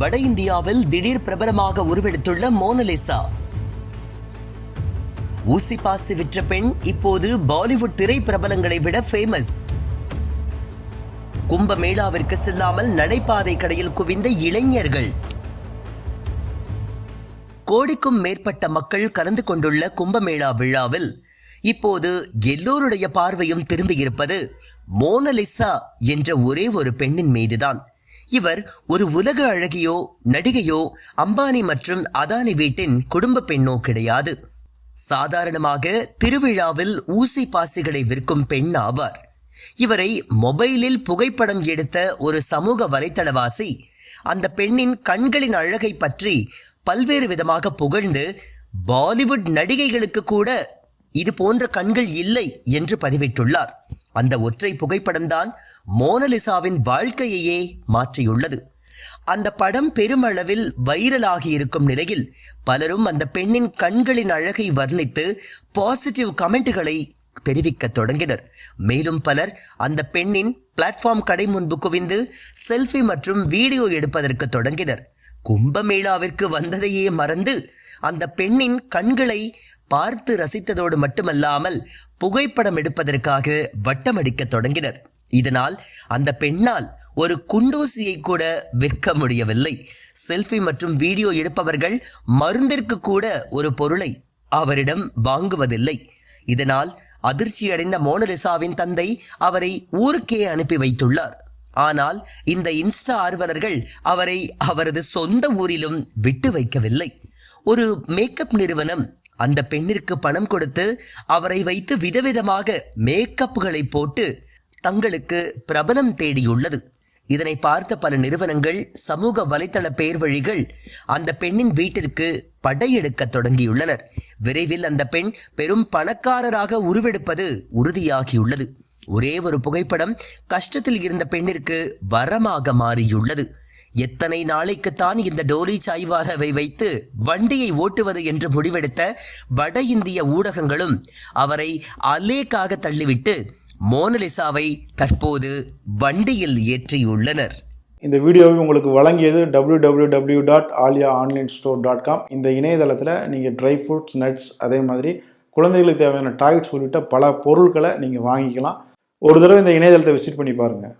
வட இந்தியாவில் திடீர் பிரபலமாக உருவெடுத்துள்ள மோனலிசா ஊசி பாசி விற்ற பெண் இப்போது பாலிவுட் திரை பிரபலங்களை விட ஃபேமஸ் கும்பமேளாவிற்கு செல்லாமல் நடைபாதை கடையில் குவிந்த இளைஞர்கள். கோடிக்கும் மேற்பட்ட மக்கள் கலந்து கொண்டுள்ள கும்பமேளா விழாவில் இப்போது எல்லோருடைய பார்வையும் திரும்பியிருப்பது மோனலிசா என்ற ஒரே ஒரு பெண்ணின் மீதுதான். இவர் ஒரு உலக அழகியோ நடிகையோ அம்பானி மற்றும் அதானி வீட்டின் குடும்ப பெண்ணோ கிடையாது. சாதாரணமாக திருவிழாவில் ஊசி பாசிகளை விற்கும் பெண் ஆவார். இவரை மொபைலில் புகைப்படம் எடுத்த ஒரு சமூக வலைத்தளவாசி அந்த பெண்ணின் கண்களின் அழகை பற்றி பல்வேறு விதமாக புகழ்ந்து பாலிவுட் நடிகைகளுக்கு கூட இது போன்ற கண்கள் இல்லை என்று பதிவிட்டுள்ளார். அந்த ஒற்றை புகைப்படம்தான் மோனலிசாவின் வாழ்க்கையையே மாற்றியுள்ளது. அந்த படம் பெருமளவில் வைரலாகி இருக்கும் நிலையில் பலரும் அந்த பெண்ணின் கண்களின் அழகை வர்ணித்து பாசிட்டிவ் கமெண்ட்களை தெரிவிக்க தொடங்கினர். மேலும் பலர் அந்த பெண்ணின் பிளாட்ஃபார்ம் கடை முன்பு குவிந்து செல்ஃபி மற்றும் வீடியோ எடுப்பதற்கு தொடங்கினர். கும்பமேளாவிற்கு வந்ததையே மறந்து அந்த பெண்ணின் கண்களை பார்த்து ரசித்ததோடு மட்டுமல்லாமல் புகைப்படம் எடுப்பதற்காக வட்டமடிக்க தொடங்கினர். இதனால் அந்த பெண்ணால் ஒரு குண்டூசியை கூட விற்க முடியவில்லை. செல்ஃபி மற்றும் வீடியோ எடுப்பவர்கள் மருந்திற்கு கூட ஒரு பொருளை அவரிடம் வாங்குவதில்லை. இதனால் அதிர்ச்சியடைந்த மோனலிசாவின் தந்தை அவரை ஊருக்கே அனுப்பி வைத்துள்ளார். ஆனால் இந்த இன்ஸ்டா ஆர்வலர்கள் அவரை அவரது சொந்த ஊரிலும் விட்டு வைக்கவில்லை. ஒரு மேக்கப் நிறுவனம் அந்த பெண்ணிற்கு பணம் கொடுத்து அவரை வைத்து விதவிதமாக மேக்கப்புகளை போட்டு தங்களுக்கு பிரபலம் தேடியுள்ளது. இதனை பார்த்த பல நிறுவனங்கள் சமூக வலைத்தள பேர்வழிகள் அந்த பெண்ணின் வீட்டிற்கு படையெடுக்க தொடங்கியுள்ளனர். விரைவில் அந்த பெண் பெரும் பணக்காரராக உருவெடுப்பது உறுதியாகியுள்ளது. ஒரே ஒரு புகைப்படம் கஷ்டத்தில் இருந்த பெண்ணிற்கு வரமாக மாறியுள்ளது. எத்தனை நாளைக்குத்தான் இந்த டோலி சாய்வாகவை வைத்து வண்டியை ஓட்டுவது என்று முடிவெடுத்த வட இந்திய ஊடகங்களும் அவரை அலேக்காக தள்ளிவிட்டு மோனலிசாவை தற்போது வண்டியில் ஏற்றியுள்ளனர். இந்த வீடியோவை உங்களுக்கு வழங்கியது www.alia dot Alia online store dot com இந்த இணையதளத்தில் நீங்கள் ட்ரை ஃப்ரூட்ஸ் நட்ஸ் அதே மாதிரி குழந்தைகளுக்கு தேவையான டாய்ஸ் உள்ளிட்ட பல பொருட்களை நீங்கள் வாங்கிக்கலாம். ஒரு தடவை இந்த இணையதளத்தை விசிட் பண்ணி பாருங்கள்